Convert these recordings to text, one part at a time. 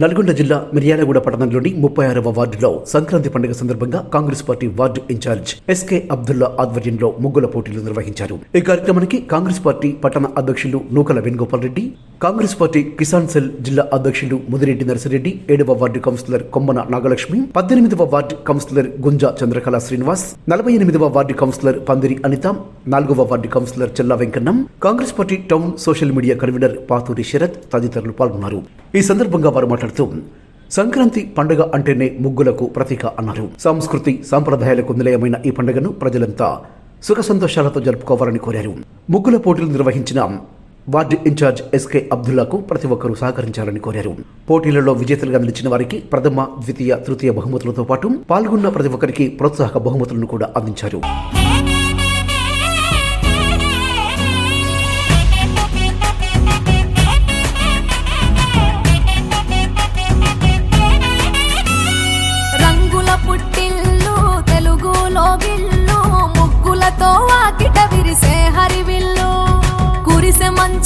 నల్గొండ జిల్లా మిర్యాలగూడ పట్టణంలోని ముప్పై ఆరవ వార్డులో సంక్రాంతి పండుగ సందర్భంగా Congress party ward in charge SK Abdullah ఆధ్వర్యంలో ముగ్గుల పోటీలు నిర్వహించారు. ఈ కార్యక్రమానికి కాంగ్రెస్ పార్టీ పట్టణ అధ్యక్షులు Nukala Venugopal Reddy Congress party Kisan cell జిల్లా అధ్యక్షులు ముదిరెడ్డి నర్సిరెడ్డి ఏడవ వార్డు కౌన్సిలర్ కొమ్మన నాగలక్ష్మి పద్దెనిమిదవ వార్డు కౌన్సిలర్ గుంజా చంద్రకళ శ్రీనివాస్ నలభై ఎనిమిదవ వార్డు కౌన్సిలర్ పందిరి అనిత నాలుగవ ward councillor Chella Venkanna Congress party town social media convener Pathuri Sharath తదితరులు పాల్గొన్నారు. ఈ సందర్భంగా వారు మాట్లాడుతూ సంక్రాంతి పండుగ అంటేనే ముగ్గులకు ప్రతీక అన్నారు. సంస్కృతి సాంప్రదాయాలకు నిలయమైన ఈ పండుగను ప్రజలంతా సుఖ సంతోషాలతో జరుపుకోవాలని కోరారు. ముగ్గుల పోటీలు నిర్వహించిన వార్డు ఇన్ఛార్జ్ ఎస్కే అబ్దుల్లాకు ప్రతి ఒక్కరూ సహకరించాలని కోరారు. పోటీలలో విజేతలుగా నిలిచిన వారికి ప్రథమ ద్వితీయ తృతీయ బహుమతులతో పాటు పాల్గొన్న ప్రతి ఒక్కరికి ప్రోత్సాహక బహుమతులను కూడా అందించారు.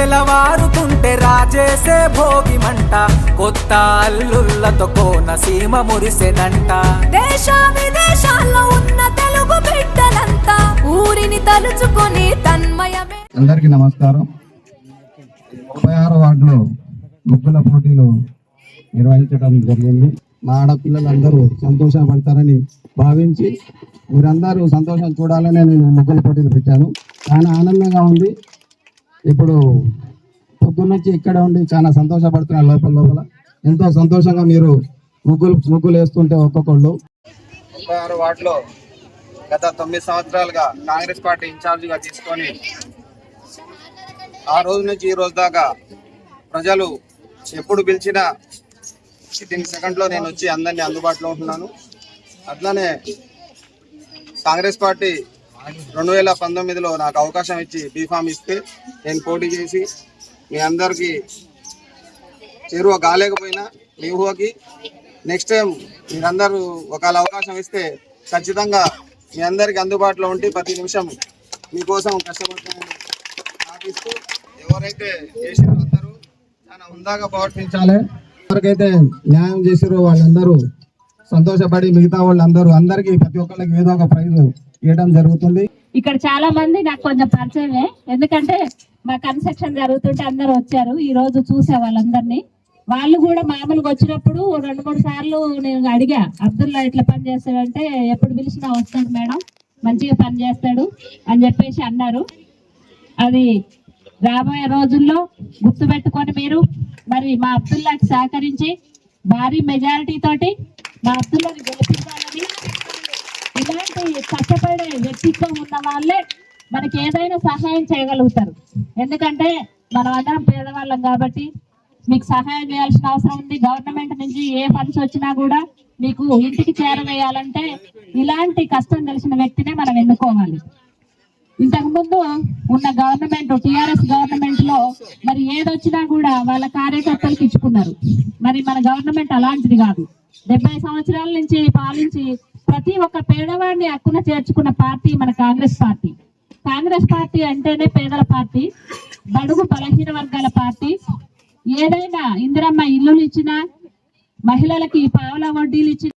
తెలవారుతుంటే రాజేసే భోగి మంట కొత్త అల్లుళ్ళతో కోన సీమ మురిసెనంట దేశ విదేశాల్లో ఉన్న తెలుగు బిడ్డలంతా ఊరిని తలుచుకొని తన్మయమే. అందరికీ నమస్కారం. ముప్పై ఆరో వార్డులో ముగ్గుల పోటీలు నిర్వహించడం జరిగింది. మా ఆడపిల్లలందరూ సంతోషపడతారని భావించి మీరందరూ సంతోషం చూడాలనే నేను ముగ్గుల పోటీలు పెట్టాను. చాలా ఆనందంగా ఉంది. ఇప్పుడు పొద్దున్నుంచి ఇక్కడ ఉండి చాలా సంతోషపడుతున్నారు లోపల లోపల. ఎంతో సంతోషంగా మీరు ముగ్గులు ముగ్గులు వేస్తుంటే ఒక్కొక్కళ్ళు. ముప్పై ఆరు వార్డులో గత తొమ్మిది సంవత్సరాలుగా కాంగ్రెస్ పార్టీ ఇన్ఛార్జిగా తీసుకొని ఆ రోజు నుంచి ఈ రోజు దాకా ప్రజలు ఎప్పుడు పిలిచినా వితిన్ సెకండ్లో నేను వచ్చి అందరినీ అందుబాటులో ఉంటున్నాను. అట్లానే కాంగ్రెస్ పార్టీ రెండు వేల పంతొమ్మిదిలో నాకు అవకాశం ఇచ్చి బీఫామ్ ఇస్తే నేను పోటీ చేసి మీ అందరికీ చేరువ కాలేకపోయినా మీ ఊహకి నెక్స్ట్ టైం మీరందరూ ఒకవేళ అవకాశం ఇస్తే ఖచ్చితంగా మీ అందరికీ అందుబాటులో ఉండి ప్రతి నిమిషం మీకోసం కష్టపడుతున్నాను. ఆశిస్తూ ఎవరైతే చేసిరో అందరూ చాలా హుందాగా ప్రవర్తించాలి. ఎవరికైతే న్యాయం చేసిరో వాళ్ళందరూ సంతోషపడి మిగతా వాళ్ళందరూ అందరికీ ప్రతి ఒక్కరికి ఏదో ఒక ప్రైజ్ ఇవ్వడం జరుగుతుంది. ఇక్కడ చాలా మంది నాకు కొంచెం పరిచయమే. ఎందుకంటే మా కన్స్ట్రక్షన్ జరుగుతుంటే అందరూ వచ్చారు. ఈ రోజు చూసే వాళ్ళందరినీ. వాళ్ళు కూడా మామూలుగా వచ్చినప్పుడు రెండు మూడు సార్లు నేను అడిగా అబ్దుల్లా ఎట్లా పని చేస్తాడంటే ఎప్పుడు పిలిచినా వస్తాడు మేడం మంచిగా పని చేస్తాడు అని చెప్పేసి అన్నారు. అది రాబోయే రోజుల్లో గుర్తుపెట్టుకొని మీరు మరి మా అబ్దుల్లాకి సహకరించి భారీ మెజారిటీ తోటి మా అబ్దుల్లాని గెలిపించాలని ఇలాంటి కష్టపడే వ్యక్తిత్వం ఉన్న వాళ్ళే మనకి ఏదైనా సహాయం చేయగలుగుతారు. ఎందుకంటే మనం అందరం పేదవాళ్ళం కాబట్టి మీకు సహాయం చేయాల్సిన అవసరం ఉంది. గవర్నమెంట్ నుంచి ఏ ఫండ్స్ వచ్చినా కూడా మీకు ఇంటికి చేరవేయాలంటే ఇలాంటి కష్టం తెలిసిన వ్యక్తినే మనం ఎన్నుకోవాలి. ఇంతకుముందు ఉన్న గవర్నమెంట్ టిఆర్ఎస్ గవర్నమెంట్లో మరి ఏదొచ్చినా కూడా వాళ్ళ కార్యకర్తలకు ఇచ్చుకున్నారు. మరి మన గవర్నమెంట్ అలాంటిది కాదు. డెబ్బై సంవత్సరాల నుంచి పాలించి ప్రతి ఒక్క పేదవాడిని హక్కున చేర్చుకున్న పార్టీ మన కాంగ్రెస్ పార్టీ. కాంగ్రెస్ పార్టీ అంటేనే పేదల పార్టీ బడుగు బలహీన వర్గాల పార్టీ. ఏదైనా ఇందిరమ్మ ఇల్లులు ఇచ్చినా మహిళలకి పావుల వడ్డీలు ఇచ్చిన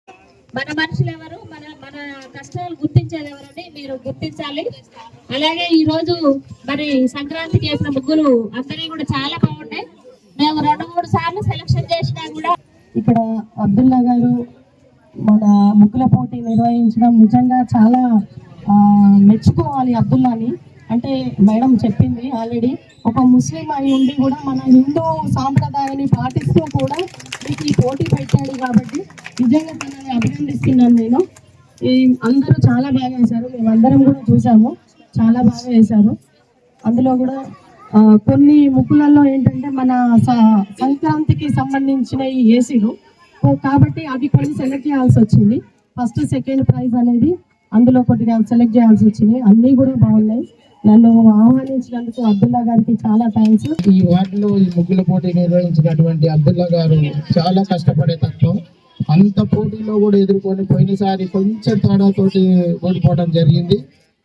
మన మనుషులు ఎవరు? మన మన కష్టాలు గుర్తించేది ఎవరని మీరు గుర్తించాలి. అలాగే ఈ రోజు మరి సంక్రాంతికి వేసిన ముగ్గులు అందరివి కూడా చాలా బాగున్నాయి. మేము రెండు మూడు సార్లు సెలక్షన్ చేసినా కూడా ఇక్కడ అబ్దుల్లా గారు మన ముగ్గుల పోటీ నిర్వహించడం నిజంగా చాలా మెచ్చుకోవాలి అబ్దుల్లాని. అంటే మేడం చెప్పింది ఆల్రెడీ ఒక ముస్లిం అయి ఉండి కూడా మన హిందూ సాంప్రదాయాన్ని పాటిస్తూ కూడా మీకు ఈ పోటీ పెట్టాడు కాబట్టి నిజంగా తనని అభినందిస్తున్నాను నేను. ఈ అందరూ చాలా బాగా వేశారు మేమందరం కూడా చూసాము చాలా బాగా వేశారు. అందులో కూడా కొన్ని ముక్కులలో ఏంటంటే మన సంక్రాంతికి సంబంధించిన ఈ ఏసీలు కాబట్టి అవి కొన్ని సెలెక్ట్ చేయాల్సి వచ్చింది. ఫస్ట్ సెకండ్ ప్రైజ్ అనేది అందులో కొద్దిగా సెలెక్ట్ చేయాల్సి వచ్చింది. అన్నీ కూడా బాగున్నాయి. నన్ను ఆహ్వానించినందుకు అబ్దుల్లా గారికి చాలా థ్యాంక్స్ ఈ వార్డులో ఈ ముగ్గుల పోటీ నిర్వహించినటువంటి అబ్దుల్లా గారు చాలా కష్టపడే తత్వం. అంత పోటీలో కూడా ఎదుర్కొని పోయినసారి కొంచెం తేడాతోటి ఓడిపోవడం జరిగింది.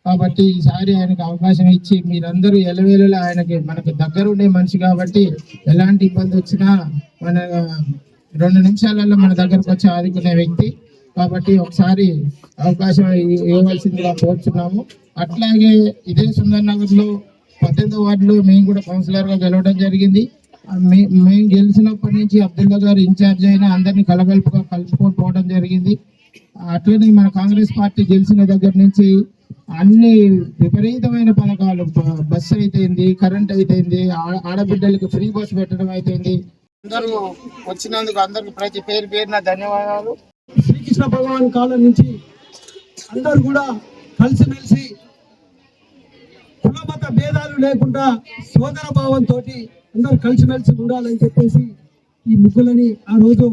కాబట్టి ఈసారి ఆయనకు అవకాశం ఇచ్చి మీరందరూ ఎలవేళలా ఆయనకి మనకు దగ్గరుండే మనిషి కాబట్టి ఎలాంటి ఇబ్బంది వచ్చినా మన రెండు నిమిషాలలో మన దగ్గరకు వచ్చి ఆదుకునే వ్యక్తి. కాబట్టి ఒకసారి అవకాశం ఇవ్వవలసిందిగా కోరుచున్నాము. అట్లాగే ఇదే సుందర్ నగర్లో వార్డులో మేము కూడా కౌన్సిలర్గా గెలవడం జరిగింది. మేము గెలిచినప్పటి నుంచి అబ్దుల్లా గారు ఇన్ఛార్జ్ అయినా అందరినీ కలగలుపుగా కలుపుకొని పోవడం జరిగింది. అట్లనే మన కాంగ్రెస్ పార్టీ గెలిచిన దగ్గర నుంచి అన్ని విపరీతమైన పథకాలు బస్సు అయితేంది కరెంట్ అయితేంది ఆడబిడ్డలకు ఫ్రీ బస్ పెట్టడం అయితేంది అందరూ వచ్చినందుకు అందరికి ప్రతి పేరు పేరున ధన్యవాదాలు. శ్రీకృష్ణ భగవాన్ కాలం నుంచి అందరూ కూడా కలిసిమెలిసి కులమత భేదాలు లేకుండా సోదర భావంతో అందరూ కలిసిమెలిసి ఉండాలని చెప్పేసి ఈ ముగ్గులని ఆ రోజు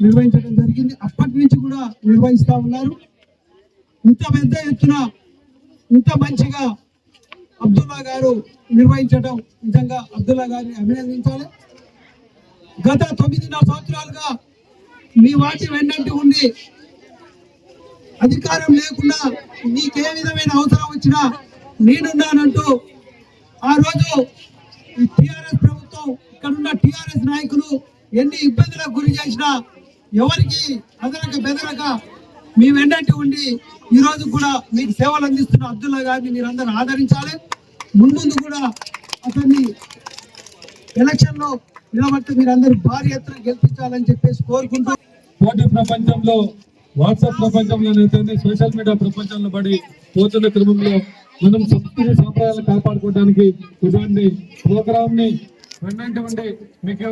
నిర్వహించడం జరిగింది. అప్పటి నుంచి కూడా నిర్వహిస్తా ఉన్నారు. ఇంత పెద్ద ఎత్తున ఇంత మంచిగా అబ్దుల్లా గారు నిర్వహించడం నిజంగా అబ్దుల్లా గారిని అభినందించాలి. గత తొమ్మిదిన్నర సంవత్సరాలుగా మీ వాటి వెన్నంటి ఉండి అధికారం లేకుండా మీకే విధమైన అవసరం వచ్చినా నేనున్నానంటూ ఆ రోజు ఈ టిఆర్ఎస్ ప్రభుత్వం ఇక్కడున్న టిఆర్ఎస్ నాయకులు ఎన్ని ఇబ్బందులకు గురి చేసినా ఎవరికి అదనక బెదరక మీ వెన్నంటి ఉండి ఈరోజు కూడా మీకు సేవలు అందిస్తున్న అబ్దుల్లా గారిని మీరందరూ ఆదరించాలి. మున్ముందు కూడా అతన్ని ఎలక్షన్లో లో మీరందరూ భారీ ఎత్తున గెలిపించాలని చెప్పేసి కోరుకుంటూ పోటీ ప్రపంచంలో వాట్సాప్ ప్రపంచంలోనైతే సోషల్ మీడియా ప్రపంచంలో పడి పోతున్న క్రమంలో మనం సంస్కృతి సాంప్రదాయాలు కాపాడుకోవడానికి ఇటువంటి ప్రోగ్రామ్ని వెన్నంటి మీకు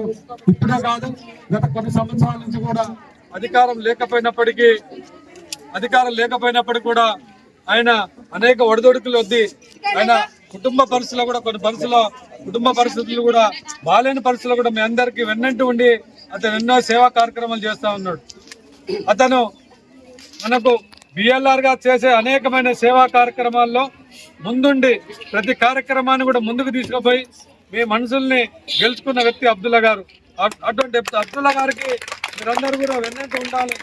ఇప్పుడే కాదు గత కొన్ని సంవత్సరాల నుంచి కూడా అధికారం లేకపోయినప్పటికీ అధికారం లేకపోయినప్పటికీ కూడా ఆయన అనేక ఒడిదొడుకులు వద్ది ఆయన కుటుంబ పరిస్థితుల్లో కూడా కొన్ని పరిస్థితుల్లో కుటుంబ పరిస్థితులు కూడా బాలేని పరిస్థితుల్లో కూడా మీ అందరికీ వెన్నంటి ఉండి అతను ఎన్నో సేవా కార్యక్రమాలు చేస్తూ ఉన్నాడు. అతను మనకు బిఎల్ఆర్గా చేసే అనేకమైన సేవా కార్యక్రమాల్లో ముందుండి ప్రతి కార్యక్రమాన్ని కూడా ముందుకు తీసుకుపోయి మీ మనసుల్ని గెలుచుకున్న వ్యక్తి అబ్దుల్లా గారు. అటువంటి అబ్దుల్లా గారికి మీరందరూ కూడా వెన్నంటి ఉండాలి.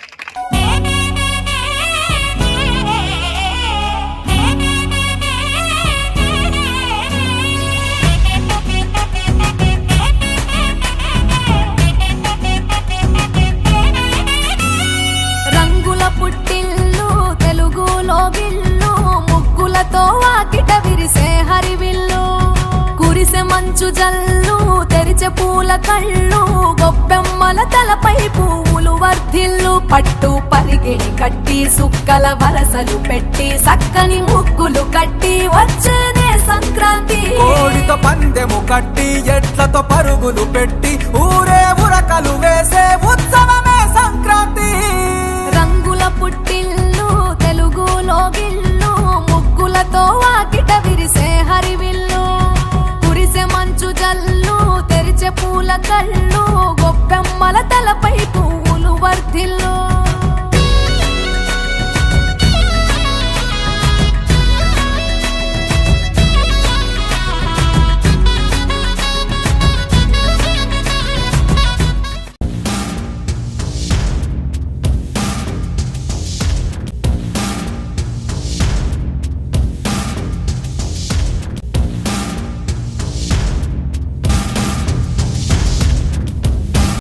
మంచు జల్లు తెరిచే పూల కళ్ళు గొప్పెమ్మల తలపై పువ్వులు వర్ధిల్లు పట్టు పరిగిడి కట్టి సుక్కల వరసలు పెట్టి సక్కని ముగ్గులు కట్టి వచ్చేనే సంక్రాంతి. కోడితో పందెము కట్టి ఎట్లతో పరుగులు పెట్టి ఊరే ఉరకలు వేసే